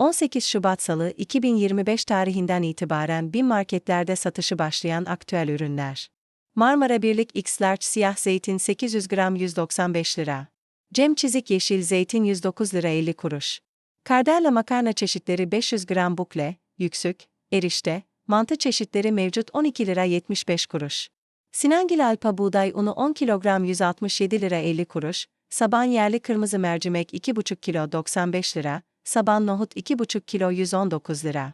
18 Şubat Salı 2025 tarihinden itibaren bin marketlerde satışı başlayan aktüel ürünler. Marmara Birlik X Large siyah zeytin 800 gram 195 lira. Cem Çizik yeşil zeytin 109 lira 50 kuruş. Kardella makarna çeşitleri 500 gram bukle, yüksük, erişte, mantı çeşitleri mevcut 12 lira 75 kuruş. Sinangil Alpa buğday unu 10 kilogram 167 lira 50 kuruş, saban yerli kırmızı mercimek 2,5 kilo 95 lira, saban nohut 2,5 kilo 119 lira.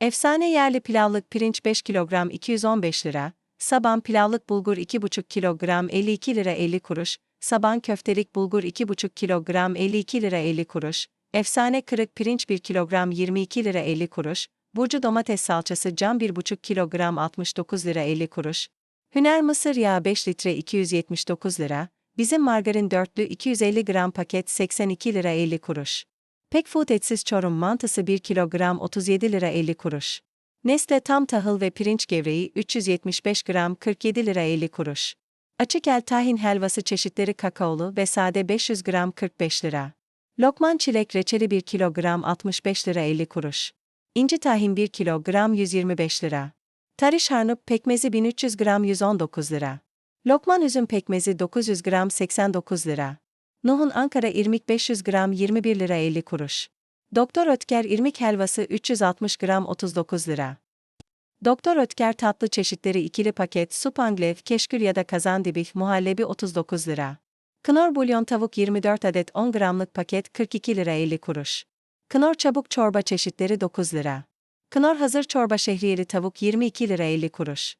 Efsane yerli pilavlık pirinç 5 kilogram 215 lira, saban pilavlık bulgur 2,5 kilogram 52 lira 50 kuruş, saban köftelik bulgur 2,5 kilogram 52 lira 50 kuruş, efsane kırık pirinç 1 kilogram 22 lira 50 kuruş, burcu domates salçası cam 1,5 kilogram 69 lira 50 kuruş, Hüner mısır yağı 5 litre 279 lira, bizim margarin dörtlü 250 gram paket 82 lira 50 kuruş. Pek Food etsiz çorum mantısı 1 kilogram 37 lira 50 kuruş. Nestle tam tahıl ve pirinç gevreği 375 gram 47 lira 50 kuruş. Açık el tahin helvası çeşitleri kakaolu ve sade 500 gram 45 lira. Lokman çilek reçeli 1 kilogram 65 lira 50 kuruş. İnci tahin 1 kilogram 125 lira. Tariş harnup pekmezi 1300 gram 119 lira. Lokman üzüm pekmezi 900 gram 89 lira. Nuh'un Ankara irmik 500 gram 21 lira 50 kuruş. Doktor Ötker irmik helvası 360 gram 39 lira. Doktor Ötker tatlı çeşitleri ikili paket supanglev, keşkül ya da kazandibih muhallebi 39 lira. Knorr bulyon tavuk 24 adet 10 gramlık paket 42 lira 50 kuruş. Knorr çabuk çorba çeşitleri 9 lira. Knorr hazır çorba şehriyeli tavuk 22 lira 50 kuruş.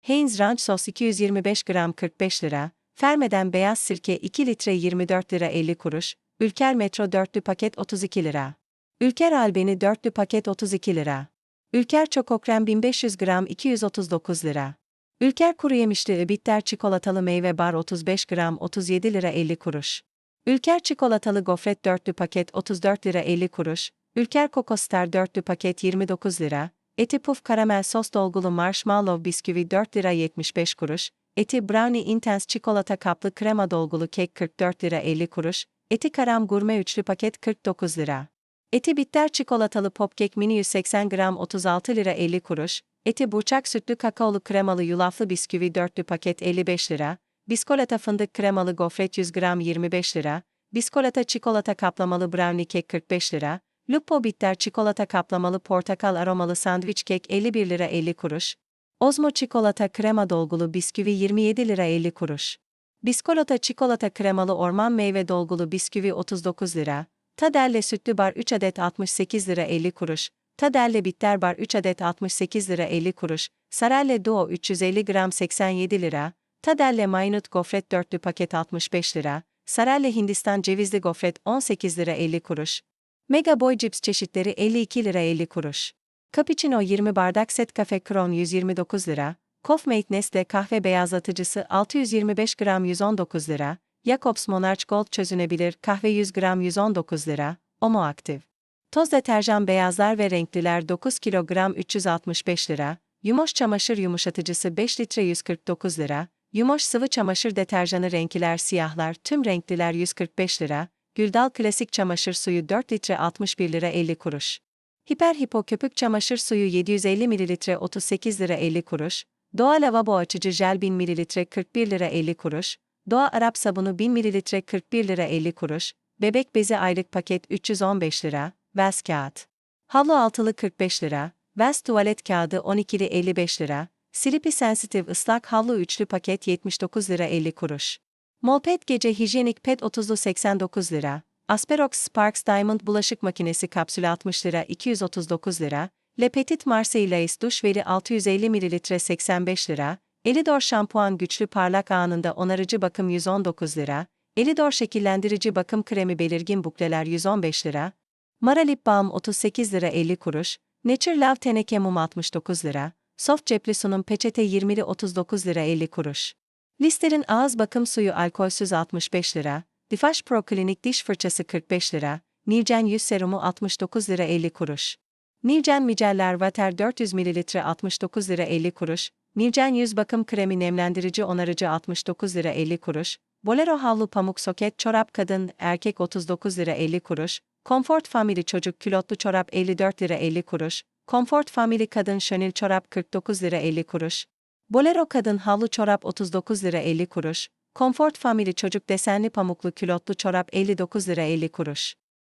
Heinz Ranch sos 225 gram 45 lira. Fermeden beyaz sirke 2 litre 24 lira 50 kuruş. Ülker Metro dörtlü paket 32 lira. Ülker Albeni dörtlü paket 32 lira. Ülker Çokokrem 1500 gram 239 lira. Ülker kuru yemişli bitter çikolatalı meyve bar 35 gram 37 lira 50 kuruş. Ülker çikolatalı gofret dörtlü paket 34 lira 50 kuruş. Ülker Kokostar dörtlü paket 29 lira. Eti puf karamel sos dolgulu marshmallow bisküvi 4 lira 75 kuruş. Eti brownie intense çikolata kaplı krema dolgulu kek 44 lira 50 kuruş. Eti karam gurme üçlü paket 49 lira. Eti bitter çikolatalı popkek mini 180 gram 36 lira 50 kuruş. Eti burçak sütlü kakaolu kremalı yulaflı bisküvi dörtlü paket 55 lira. Biskolata fındık kremalı gofret 100 gram 25 lira. Biskolata çikolata kaplamalı brownie kek 45 lira. Lupo bitter çikolata kaplamalı portakal aromalı sandviç kek 51 lira 50 kuruş. Ozmo çikolata krema dolgulu bisküvi 27 lira 50 kuruş. Biskolata çikolata kremalı orman meyve dolgulu bisküvi 39 lira. Tadelle sütlü bar 3 adet 68 lira 50 kuruş. Tadelle bitter bar 3 adet 68 lira 50 kuruş. Sarelle Duo 350 gram 87 lira. Tadelle Maynut gofret dörtlü paket 65 lira. Sarelle Hindistan cevizli gofret 18 lira 50 kuruş. Mega Boy Cips çeşitleri 52 lira 50 kuruş. Cappuccino 20 bardak set kafe kron 129 lira. Coffmate Nestle kahve beyazlatıcısı 625 gram 119 lira. Jacobs Monarch Gold çözünebilir kahve 100 gram 119 lira. Omo Aktif. Toz deterjan beyazlar ve renkliler 9 kilogram 365 lira. Yumoş çamaşır yumuşatıcısı 5 litre 149 lira. Yumoş sıvı çamaşır deterjanı renkliler siyahlar tüm renkliler 145 lira. Güldal Klasik Çamaşır Suyu 4 litre 61 lira 50 kuruş. Hiper Hipo Köpük Çamaşır Suyu 750 ml 38 lira 50 kuruş. Doğa Lavabo Açıcı Jel 1000 ml 41 lira 50 kuruş. Doğa Arap Sabunu 1000 ml 41 lira 50 kuruş. Bebek Bezi Aylık Paket 315 lira. Vels Kağıt. Havlu altılı 45 lira. Vels Tuvalet Kağıdı 12'li 55 lira. Slippy Sensitive ıslak havlu üçlü paket 79 lira 50 kuruş. Molpet gece hijyenik pet 30'lu 89 lira. Asperox Sparks Diamond bulaşık makinesi kapsülü 60 lira 239 lira. Le Petit Marseillais duş veri 650 ml 85 lira. Elidor şampuan güçlü parlak anında onarıcı bakım 119 lira. Elidor şekillendirici bakım kremi belirgin bukleler 115 lira. Mara Lip Balm 38 lira 50 kuruş. Nature Love teneke mum 69 lira. Soft cepli sunum peçete 20'li 39 lira 50 kuruş. Lister'in ağız bakım suyu alkolsüz 65 lira, Difaş Pro Klinik diş fırçası 45 lira, Nircen yüz serumu 69 lira 50 kuruş. Nircen Miceller Water 400 ml 69 lira 50 kuruş, Nircen yüz bakım kremi nemlendirici onarıcı 69 lira 50 kuruş, Bolero havlu pamuk soket çorap kadın erkek 39 lira 50 kuruş, Comfort Family çocuk külotlu çorap 54 lira 50 kuruş, Comfort Family kadın şönil çorap 49 lira 50 kuruş, Bolero kadın havlu çorap 39 lira 50 kuruş, Comfort Family çocuk desenli pamuklu külotlu çorap 59 lira 50 kuruş.